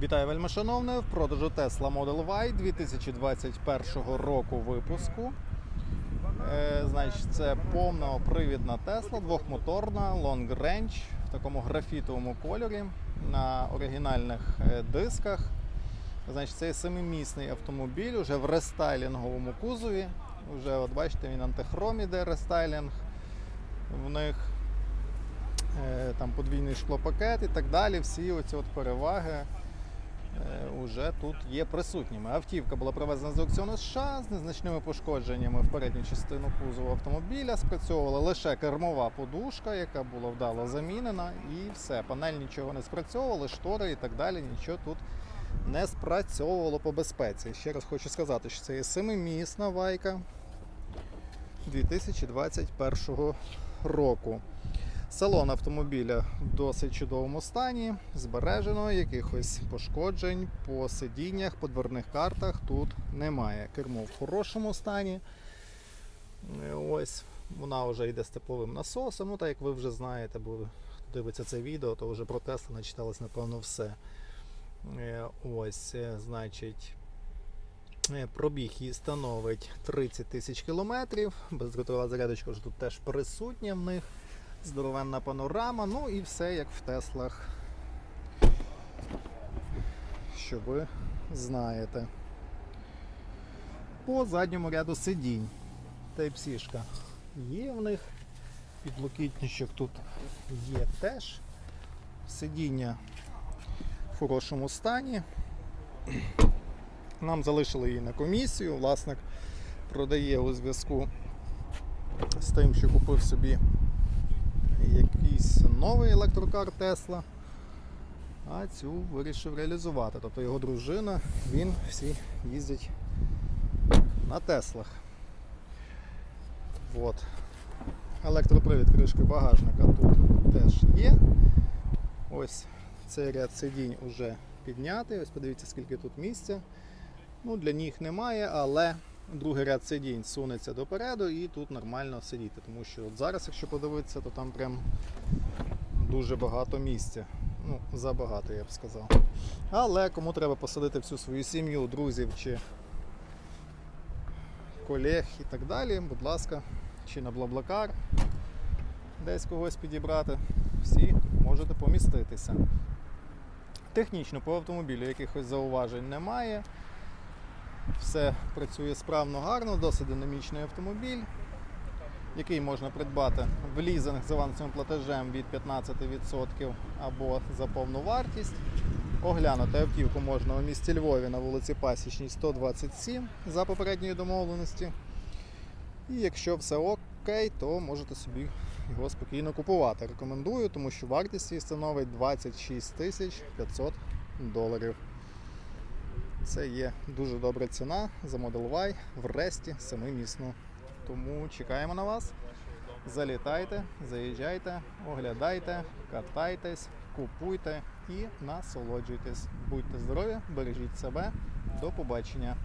Вітаю вельми шановне в продажу Tesla Model Y 2021 року випуску. Е, значить, це повнопривідна Tesla, двохмоторна, long range в такому графітовому кольорі на оригінальних е, дисках. Значить, це семимісний автомобіль уже в рестайлінговому кузові. Уже, от бачите, він антихром іде рестайлінг в них. Е, Там подвійний шклопакет і так далі. Всі оці от переваги уже тут є присутніми. Автівка була привезена з аукціону США з незначними пошкодженнями в передню частину кузову автомобіля. Спрацьовувала лише кермова подушка, яка була вдало замінена, і все. Панель нічого не спрацьовувала, штори і так далі. Нічого тут не спрацьовувало по безпеці. Ще раз хочу сказати, що це є семимісна вайка 2021 року. Салон автомобіля в досить чудовому стані, збережено, якихось пошкоджень по сидіннях, по дверних картах тут немає. Кермо в хорошому стані. Ось вона вже йде з тепловим насосом. Ну, так як ви вже знаєте, бо дивиться це відео, то вже про Tesla начиталось, напевно, все. Е, Ось, е, значить. Е, Пробіг її становить 30 тисяч кілометрів. Бездротова зарядочка вже тут теж присутня в них здоровенна панорама, ну і все як в Теслах. Що ви знаєте. По задньому ряду сидінь. Type-C-шка є в них. Підлокітничок тут є теж. Сидіння в хорошому стані. Нам залишили її на комісію. Власник продає у зв'язку з тим, що купив собі якийсь новий електрокар Тесла, а цю вирішив реалізувати. Тобто його дружина, він всі їздять на Теслах. От. Електропривід кришки багажника тут теж є. Ось цей ряд сидінь вже піднятий. Ось подивіться, скільки тут місця. Ну, Для ніг немає, але другий ряд сидінь сунеться допереду і тут нормально сидіти. Тому що от зараз, якщо подивитися, то там прям дуже багато місця. Ну, забагато, я б сказав. Але кому треба посадити всю свою сім'ю, друзів чи колег і так далі, будь ласка, чи на Блаблакар десь когось підібрати, всі можете поміститися. Технічно по автомобілю якихось зауважень немає. Все працює справно гарно, досить динамічний автомобіль, який можна придбати в лізинг з авансовим платежем від 15% або за повну вартість. Оглянути автівку можна у місті Львові на вулиці Пасічній 127 за попередньою домовленості. І якщо все окей, то можете собі його спокійно купувати. Рекомендую, тому що вартість її становить 26 тисяч 500 доларів. Це є дуже добра ціна за Model Y в Ресті семимісну. Тому чекаємо на вас. Залітайте, заїжджайте, оглядайте, катайтесь, купуйте і насолоджуйтесь. Будьте здорові, бережіть себе. До побачення.